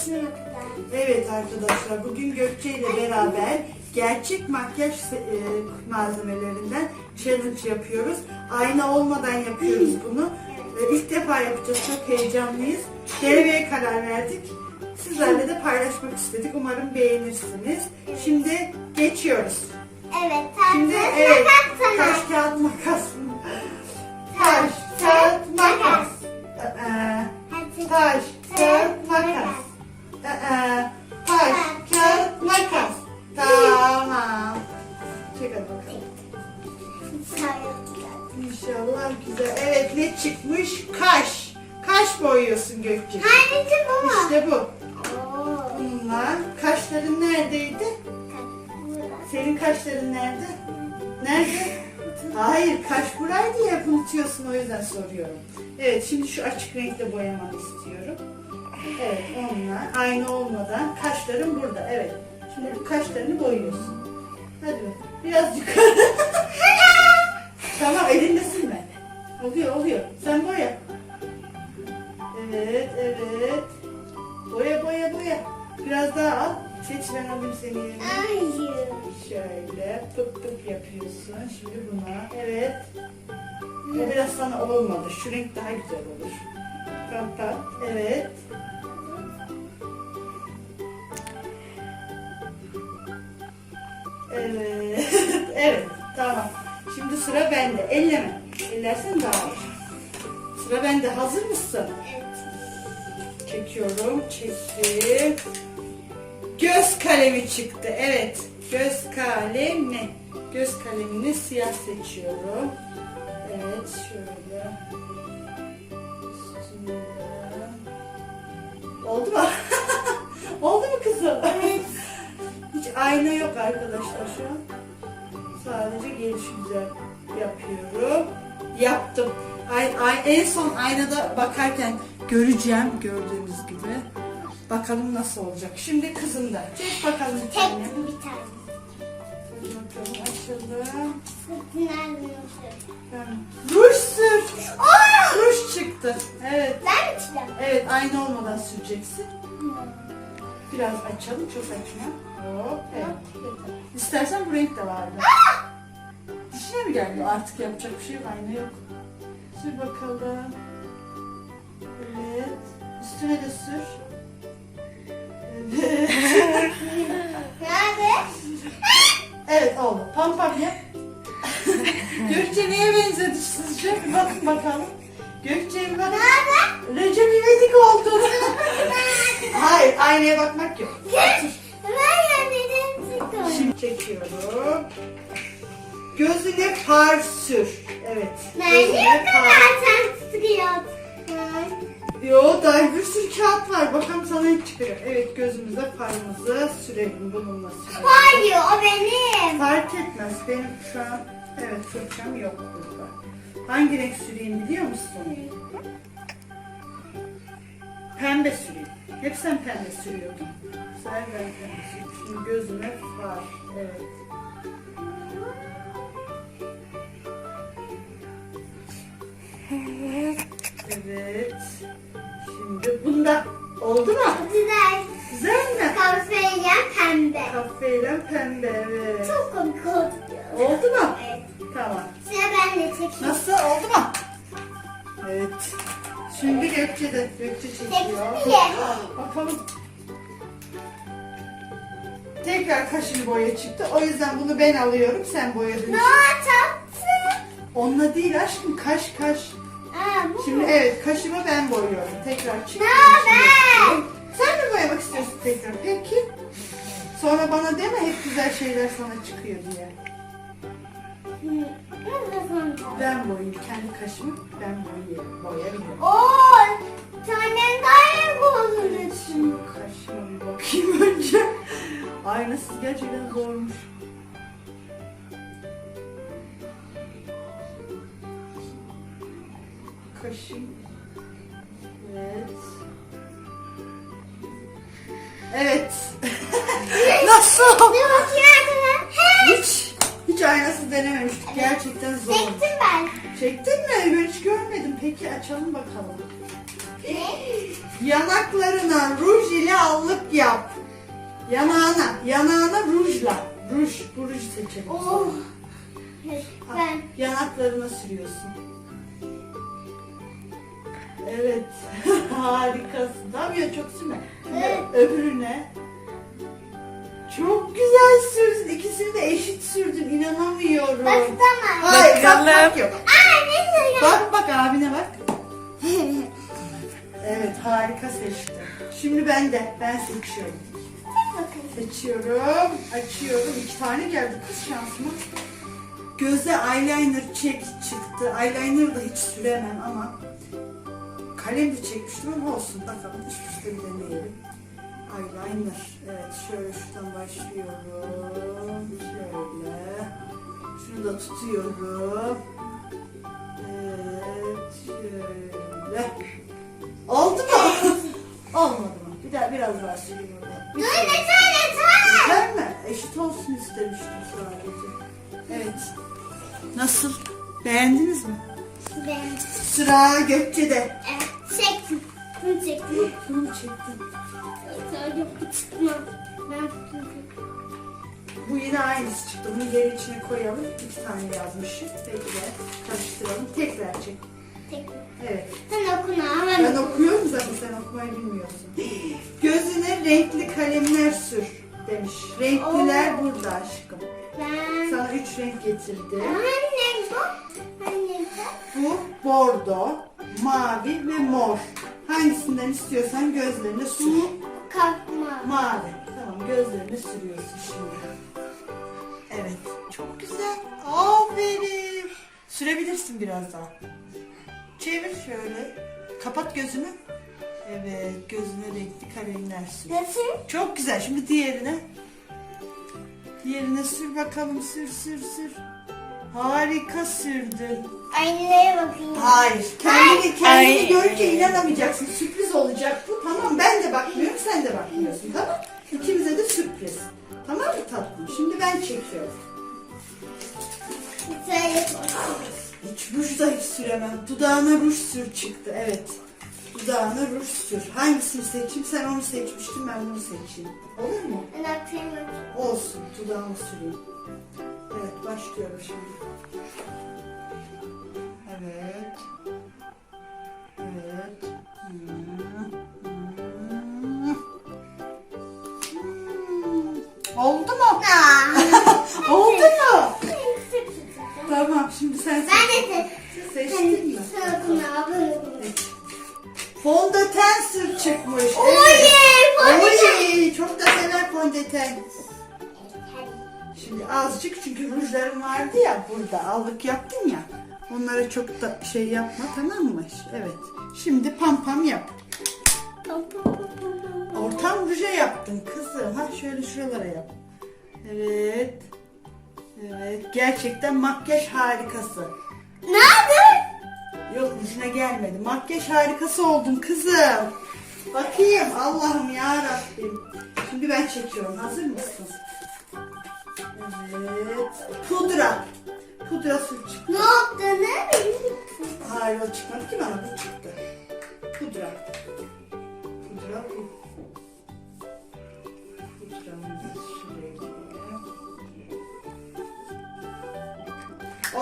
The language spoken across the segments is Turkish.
saçını. Evet arkadaşlar bugün Gökçe ile beraber gerçek makyaj e, malzemelerinden challenge yapıyoruz. Ayna olmadan yapıyoruz bunu. İlk defa yapacağız. Çok heyecanlıyız. Denemeye karar verdik. Sizlerle de paylaşmak istedik. Umarım beğenirsiniz. Şimdi geçiyoruz. Evet. Şimdi evet. Taş kağıt makas. Taş kağıt makas. Hadi. Taş Kaşların nerede? Nerede? Hayır, kaş buraydı ya unutuyorsun o yüzden soruyorum. Evet, şimdi şu açık renkle boyamanı istiyorum. Evet, onlar aynı olmadan kaşların burada. Evet. Şimdi bu kaşlarını boyuyorsun. Hadi bakalım. Biraz yukarı. tamam, elinde silme. Oluyor, oluyor. Sen boya. Evet, evet. Boya, boya, boya. Biraz daha al. Seç ben alayım seni yerine. Hayır. Şöyle pıp pıp yapıyorsun. Şimdi buna. Evet. Bu biraz sana olmadı. Şu renk daha güzel olur. Kapat. Evet. Evet. evet. Tamam. Şimdi sıra bende. Elleme. Ellersen daha iyi. Sıra bende. Hazır mısın? Evet. Çekiyorum. Çektim. Göz kalemi çıktı. Evet. Göz kalemi. Göz kalemini siyah seçiyorum. Evet. Şöyle. Oldu mu? Oldu mu kızım? Evet. Hiç ayna yok arkadaşlar şu an. Sadece geliş güzel yapıyorum. Yaptım. Ay, ay, en son aynada bakarken göreceğim gördüğünüz gibi. Bakalım nasıl olacak. Şimdi kızım da. Çek bakalım bir tane. Tek bir tane. Bakalım? Tamam. Ruj sür. Aa! Ruj çıktı. Evet. Ben mi çiğdem? Evet aynı olmadan süreceksin. Biraz açalım çok açma. Hop. Evet. İstersen bu renk de vardı. Dişine mi geldi? Artık yapacak bir şey yok. Ayna yok. Sür bakalım. Evet. Üstüne de sür. Bir bakın bakalım. Gökçe. Nerede? Recep İvedik oldu. Hayır aynaya bakmak yok. Ben yerlerim çıktım. Şimdi çekiyorum. Gözüne far sür. Evet. Ben Gözüne sen sıkıyorsun? Yo daha bir sürü kağıt var. Bakalım sana ne çıkacak. Evet gözümüze farımızı sürelim. Bununla sürelim. Hayır o benim. Fark etmez. Benim şu an evet fırçam yok burada. Hangi renk süreyim biliyor musun? Pembe süreyim. Hep sen pembe sürüyordun. Sen ben pembe süreyim. Şimdi gözüme far. Evet. Evet. Şimdi bunda oldu mu? Güzel. Güzel mi? Kahveyle pembe. Kahveyle pembe evet. Çok komik oldu. Oldu mu? Evet. Tamam. Sıra benle çekeyim. Nasıl oldu mu? Evet. Şimdi Gökçe de Gökçe çekiyor. Bakalım. Tekrar kaşın boya çıktı. O yüzden bunu ben alıyorum. Sen boyadın. Ne tatlı. Onunla değil aşkım. Kaş kaş. Aa, bu Şimdi mu? evet kaşımı ben boyuyorum. Tekrar çıktı. Ne haber? Sen mi boyamak istiyorsun tekrar? Peki. Sonra bana deme hep güzel şeyler sana çıkıyor diye. Ben boyayayım. Kendi kaşımı ben boyayayım. Boyayabilirim. Oo, senden daha iyi buldun. Şimdi kaşıma bir bakayım önce. Aynasız gerçekten zormuş. Kaşım. Evet. Nasıl? Bir arkadaşlar. Hiç, hiç hiç aynasız denememiştik. Gerçekten zor. Çektim ben. Çektin mi? Ben hiç görmedim. Peki açalım bakalım. Ne? Yanaklarına ruj ile allık yap. Yanağına, yanağına rujla. Ruj, bu ruj seçelim. Oh. Ben. Yanaklarına sürüyorsun. Evet. Harikasın. Tabii ya çok sürme. Şimdi Evet. öbürüne. Çok güzel sürdün. İkisini de eşit sürdün. İnanamıyorum. Baksana. Hayır, Bakalım. bakmak yok. Aa ne güzel. Bak bak abine bak. Evet harika seçti. Şimdi ben de. Ben seçiyorum. Bakın. Seçiyorum. Açıyorum. İki tane geldi kız şansıma. Göze eyeliner çek çıktı. Eyeliner da hiç süremem ama kalem de çekmiştim ama olsun. Bakalım üst üste bir deneyelim. Eyeliner. Evet şöyle şuradan başlıyorum. Şöyle. Şunu da tutuyorum. Evet şöyle. Oldu mu? Olmadı mı? Bir daha biraz daha süreyim orada. Bir Dur sürü. yeter yeter. Yeter mi? Eşit olsun istemiştim sadece. Evet. Nasıl? Beğendiniz mi? Ben. Sıra Gökçe'de. Evet. Çektim. Bunu çektim. Bunu çektim. Sadece bu çıkma. Ben. Bu yine aynısı çıktı. Bunu yer içine koyalım. İki tane yazmışım. Bekle. Karıştıralım. Tekrar çek. Tek. Evet. Sen okuna. Ben Ben okuyorum zaten sen okumayı bilmiyorsun. Gözüne renkli kalemler sür demiş. Renkliler Oo. burada aşkım. Ben. Sana üç renk getirdi. Anne bu. Anne bu. Bu bordo, mavi ve mor. Hangisinden istiyorsan gözlerine sür. Kalkma. Mavi. Tamam gözlerine sürüyorsun şimdi. Evet. Çok güzel. Aferin. Sürebilirsin biraz daha. Çevir şöyle. Kapat gözünü. Evet gözüne renkli kalemler sür. Nasıl? Çok güzel. Şimdi diğerine. Diğerine sür bakalım. Sür sür sür. Harika sürdün. Aynaya bakayım. Hayır. Kendini, kendini Ay. görünce inanamayacaksın. Sürpriz olacak bu. Tamam ben de bakmıyorum sen de bakmıyorsun. Tamam. İkimize de sürpriz. Tamam mı tatlım? Şimdi ben çekiyorum. Güzel. Hiç ruj da hiç süremem. Dudağına ruj sür çıktı. Evet. Dudağına ruj sür. Hangisini seçeyim? Sen onu seçmiştin ben bunu seçeyim. Olur mu? Ben bakayım. Olsun. Dudağıma süreyim. Başlıyorum şimdi. Evet. Evet. Hmm. Hmm. Hmm. Oldu mu? Oldu mu? Tamam şimdi sen Ben de seçtin mi? Fondöten sür çıkmış. Oley, fondöten. Oley, Çok da sever fondöten. Şimdi azıcık çünkü rujlarım vardı ya burada allık yaptım ya. Onlara çok da şey yapma tamam mı? Evet. Şimdi pam pam yap. Ortam ruja yaptın kızım. Ha şöyle şuralara yap. Evet. Evet. Gerçekten makyaj harikası. Ne yaptın? Yok rujuna gelmedi. Makyaj harikası oldun kızım. Bakayım Allah'ım ya Rabbim. Şimdi ben çekiyorum. Hazır mısın? Evet. Pudra. Pudra sür çık. Ne yaptığını Hayır o çıkmadı ki bana bu çıktı. Pudra. Pudra bu. Pudramızı şuraya.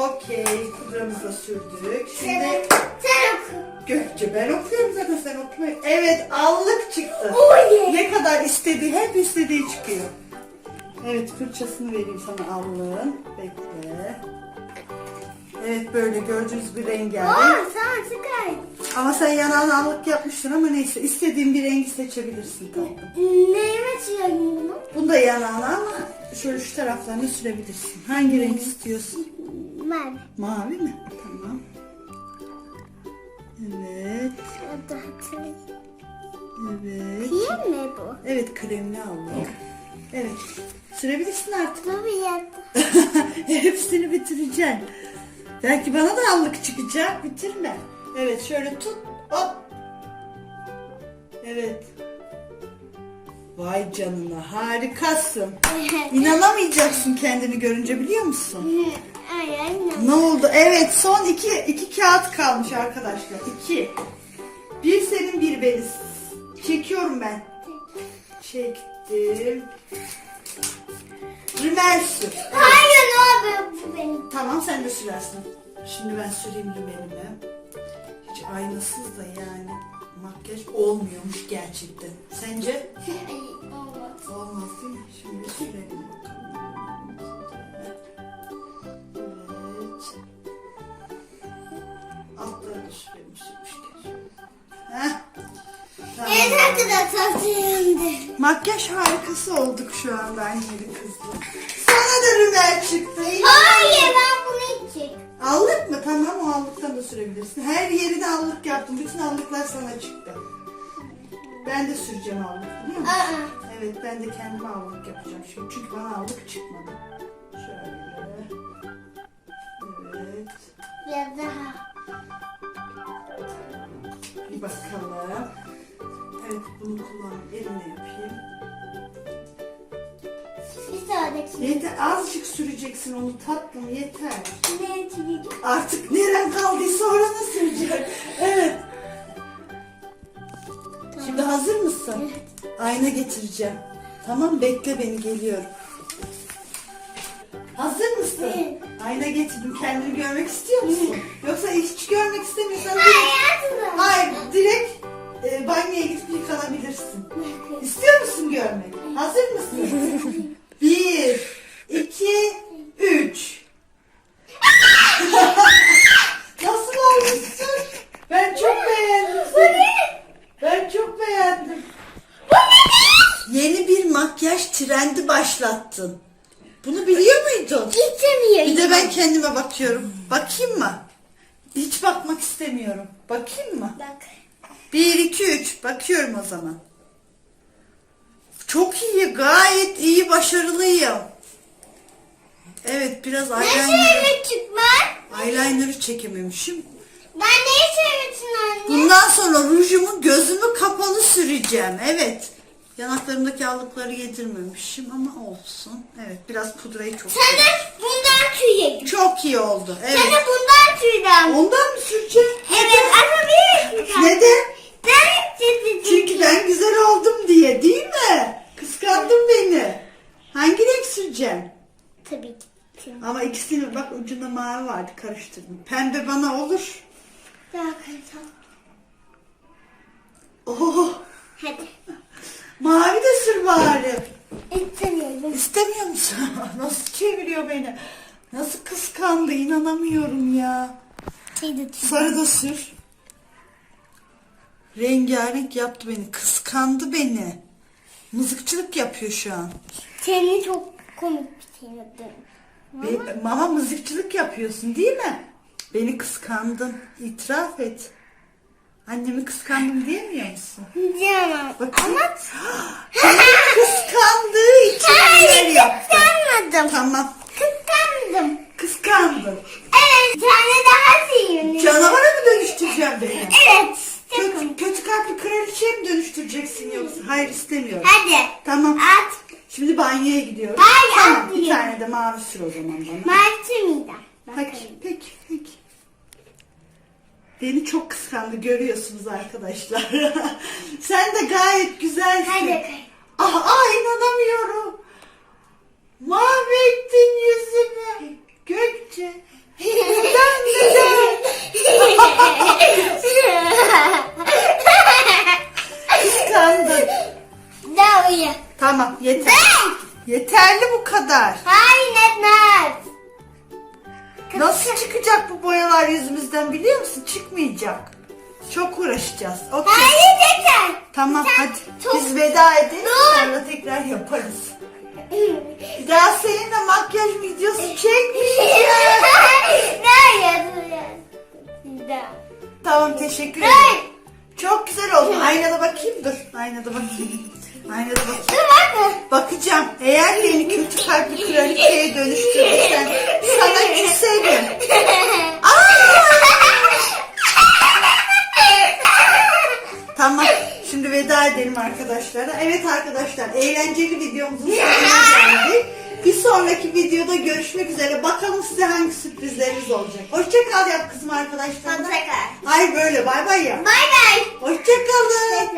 Okey. Pudramızı da sürdük. Şimdi Sen, oku. Gökçe ben okuyorum zaten sen okuma. Evet allık çıktı. Oley. Ne kadar istediği hep istediği çıkıyor. Evet fırçasını vereyim sana allığın. Bekle. Evet böyle gördüğünüz bir rengarenk. Aa, sen sıkar. Ama sen yanağına allık yapmıştın ama neyse istediğin bir rengi seçebilirsin tatlım. Neyime sürüyorum bunu? Bunu da yanağına ama şöyle şu taraflarına sürebilirsin. Hangi renk istiyorsun? Ben. Mavi mi? Tamam. Evet. Evet. Değil mi bu? Evet kremli aldık. Evet. Sürebilirsin artık. Ya. Hepsini bitireceksin. Belki bana da allık çıkacak. Bitirme. Evet şöyle tut. Hop. Evet. Vay canına harikasın. İnanamayacaksın kendini görünce biliyor musun? Aynen. Ne oldu? Evet son iki, iki kağıt kalmış arkadaşlar. İki. Bir senin bir benim. Çekiyorum ben. Çektim. Rimel sür. Hayır yapıyor bu benim? Tamam sen de sürersin. Şimdi ben süreyim rimelimi. Hiç aynasız da yani makyaj olmuyormuş gerçekten. Sence? Ay, olmaz. Evet arkadaşlar şimdi. Makyaj harikası olduk şu an ben yeni kızım. Sana da rümel çıktı. Hayır ben bunu içecek. Allık mı? Tamam o allıktan da sürebilirsin. Her yerine allık yaptım. Bütün allıklar sana çıktı. Ben de süreceğim allık biliyor musun? Aa. Evet ben de kendime allık yapacağım şimdi. Çünkü bana allık çıkmadı. Şöyle. Evet. Biraz daha. Bir bakalım. Evet bunu kullan. Elimle yapayım. Bir sonraki. Yeter azıcık süreceksin onu tatlım yeter. Ne? Artık neren kaldıysa orana sürecek. Evet. Şimdi hazır mısın? Ayna getireceğim. Tamam bekle beni geliyorum. Hazır mısın? Evet. Ayna getirdim. Kendini görmek istiyor musun? Yoksa hiç görmek istemiyorsan direkt, hayır direkt e, banyoya gidip yıkanabilirsin. İstiyor musun görmek? Hazır mısın? Bir, iki, üç. Nasıl olmuşsun? Ben çok beğendim seni. Ben çok beğendim. Yeni bir makyaj trendi başlattın. Bunu biliyor muydun? İçemiyor. Bir de ben kendime bakıyorum. Bakayım mı? Hiç bakmak istemiyorum. Bakayım mı? Bak. Bir, iki, üç. Bakıyorum o zaman. Çok iyi, gayet iyi, başarılıyım. Evet, biraz Ne eyeliner, söylemek çıkmaz? eyeliner'ı çekememişim. Ben ne söylemişsin anne? Bundan sonra rujumu gözümü kapalı süreceğim. Evet. Yanaklarımdaki allıkları yedirmemişim ama olsun. Evet, biraz pudrayı çok Sen de bundan tüyelim. Çok iyi oldu. Evet. Sen de bundan tüyden. Ondan mı süreceğim? Evet ama bir Neden? Ben güzel oldum diye değil mi? Kıskandın beni. Hangi renk süreceğim? Tabii ki. Ama ikisini bak ucunda mavi vardı karıştırdım. Pembe bana olur. Daha kısa. Oh, Hadi. mavi de sür bari. İstemiyorum. İstemiyor musun? Nasıl çeviriyor beni? Nasıl kıskandı inanamıyorum ya. Şey de. Sarı da sür. Rengarenk yaptı beni. Kıskandı beni. Mızıkçılık yapıyor şu an. Seni çok komik bir şey. Be- mama mızıkçılık yapıyorsun değil mi? Beni kıskandın. İtiraf et. Annemi kıskandım diyemiyor musun? Canım. Bakayım. Ama Seni kıskandığı için neler yaptı? kıskanmadım. Tamam. Kıskandım. Kıskandın. Evet. Bir tane daha sevimli. Canavara mı dönüştüreceğim beni? Evet. Kötü, kötü kalpli kraliçeye mi dönüştüreceksin yoksa? Hayır istemiyorum. Hadi. Tamam. At. Şimdi banyoya gidiyorum. Hayır, tamam, bir atmayayım. tane de mavi sür o zaman bana. Martı mıydı? Peki, peki, peki. Beni çok kıskandı görüyorsunuz arkadaşlar. Sen de gayet güzelsin. Hadi. Ah, ah inanamıyorum. Mahvettin yüzümü. Gökçe. Neden neden? Kıskandın. Daha iyi. Tamam yeter. Yeterli bu kadar. Hayır netmez. Nasıl çıkacak bu boyalar yüzümüzden biliyor musun? Çıkmayacak. Çok uğraşacağız. Okey. Hayır yeter. Tamam Sen hadi çok- biz veda edelim sonra tekrar yaparız. Daha seninle makyaj videosu çekmeyeceğim. Hayır. Daha. tamam teşekkür ederim. Çok güzel oldu. Aynada bakayım dur. Aynada bakayım. Aynada bakayım. Bakacağım. Eğer beni kötü kalpli kraliçeye dönüştürürsen sana küserim. Aa! Tamam. Şimdi veda edelim arkadaşlara. Evet arkadaşlar eğlenceli videomuzun sonuna geldik. Bir sonraki videoda görüşmek üzere. Bakalım size hangi sürprizleriniz olacak. Hoşçakal yap kızım arkadaşlar. Hoşçakal. Hayır böyle bay bay ya. Bay bay. Hoşçakalın.